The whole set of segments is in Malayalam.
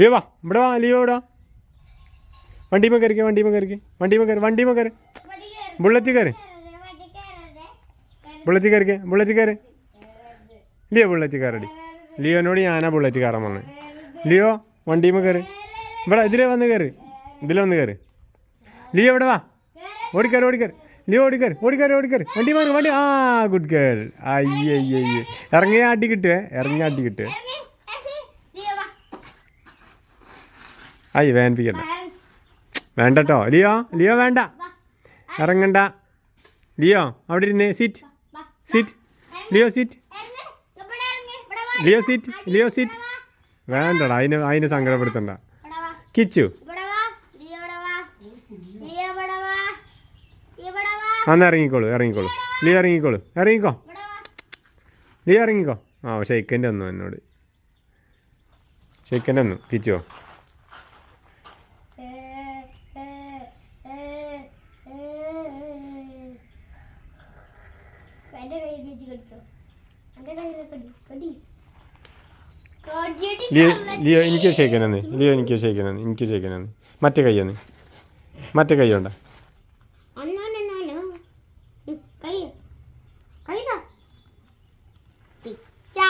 ലിയോ വാ ഇവിടെ വാ ലിയോ ഇവിടെ വാ വണ്ടിമേ കയറിക്കേ വണ്ടിമേ കയറിക്കേ? വണ്ടിമേ കയറി വണ്ടിമേ കയറി. ബുള്ളറ്റ് കയറി. ബുള്ളറ്റ് കയറിക്കേ ബുള്ളറ്റ് കയറി. ലിയോ ബുള്ളറ്റ് കയറടി. ലിയോനോട് ഞാനാ ബുള്ളറ്റ് കയറാൻ വന്നത് ലിയോ വണ്ടിമേ കയറി. ഇവിടെ ഇതിലേ വന്ന് കയറി. ഇതിലേ വന്ന് കയറി. ലിയോ ഇവിടെ വാ. ഓടിക്കയറി ഓടിക്കയറി. ലിയോ ഓടിക്കയറി ഓടിക്കയറി ഓടിക്കയറി. വണ്ടി മാറി വണ്ടി. ആ ഗുഡ് ഗേൾ. അയ്യേ ഇറങ്ങിയ ആട്ടി കിട്ടുവേ ഇറങ്ങിയ ആട്ടി കിട്ടുവേ. അയ്യ വേദനിപ്പിക്കണ്ട വേണ്ട കേട്ടോ ലിയോ ലിയോ വേണ്ട. ഇറങ്ങണ്ട. ലിയോ അവിടെ ഇരുന്ന്. Sit sit Leo sit Leo sit Leo sit വേണ്ടടാ അതിന് അതിന് സങ്കടപ്പെടുത്തണ്ട. കിച്ചു. അന്ന് ഇറങ്ങിക്കോളൂ ഇറങ്ങിക്കോളൂ. ലിയോ ഇറങ്ങിക്കോളൂ. ഇറങ്ങിക്കോ. ലിയോ ഇറങ്ങിക്കോ. ആ ഷെയ്ക്കന്റെ ഒന്നു എന്നോട് ഷെയ്ക്കന്റെ ഒന്നു കിച്ചുവോ? ലിയോ ലിയോ എനിക്ക് ഷെയ്ക്കൻ തന്നെ. ലിയോ എനിക്ക് ഷെയ്ക്കൻ തന്നെ. എനിക്ക് ഷെയ്ക്കൻ തന്നെ. മറ്റേ കൈ തന്നെ. മറ്റേ കൈ ഉണ്ടോ? കൈ. കൈതാ പിച്ചാ.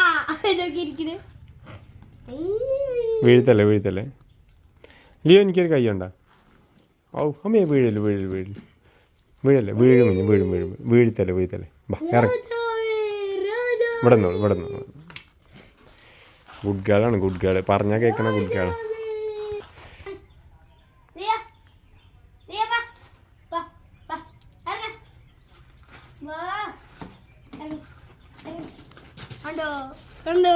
ഇതൊക്കെ ഇരിക്കണ്. വീഴ്ത്തല്ലേ വീഴ്ത്തല്ലേ? ലിയോ എനിക്കൊരു കൈ ഉണ്ടോ? ഔ അമ്മയെ വീഴൽ വീഴൽ വീഴൽ. വീഴല്ലേ വീഴും വീഴും വീഴും വീഴും. വീഴ്ത്തല്ലേ വീഴ്ത്തല്ലേ. ബാ ഇറങ്ങി. ഇവിടെ നിന്ന് ഇവിടെ നിന്ന് ഗുഡ് ഗേളാണ് ഗുഡ് ഗേൾ പറഞ്ഞാൽ കേൾക്കണ ഗുഡ് ഗേൾ. കണ്ടോ കണ്ടോ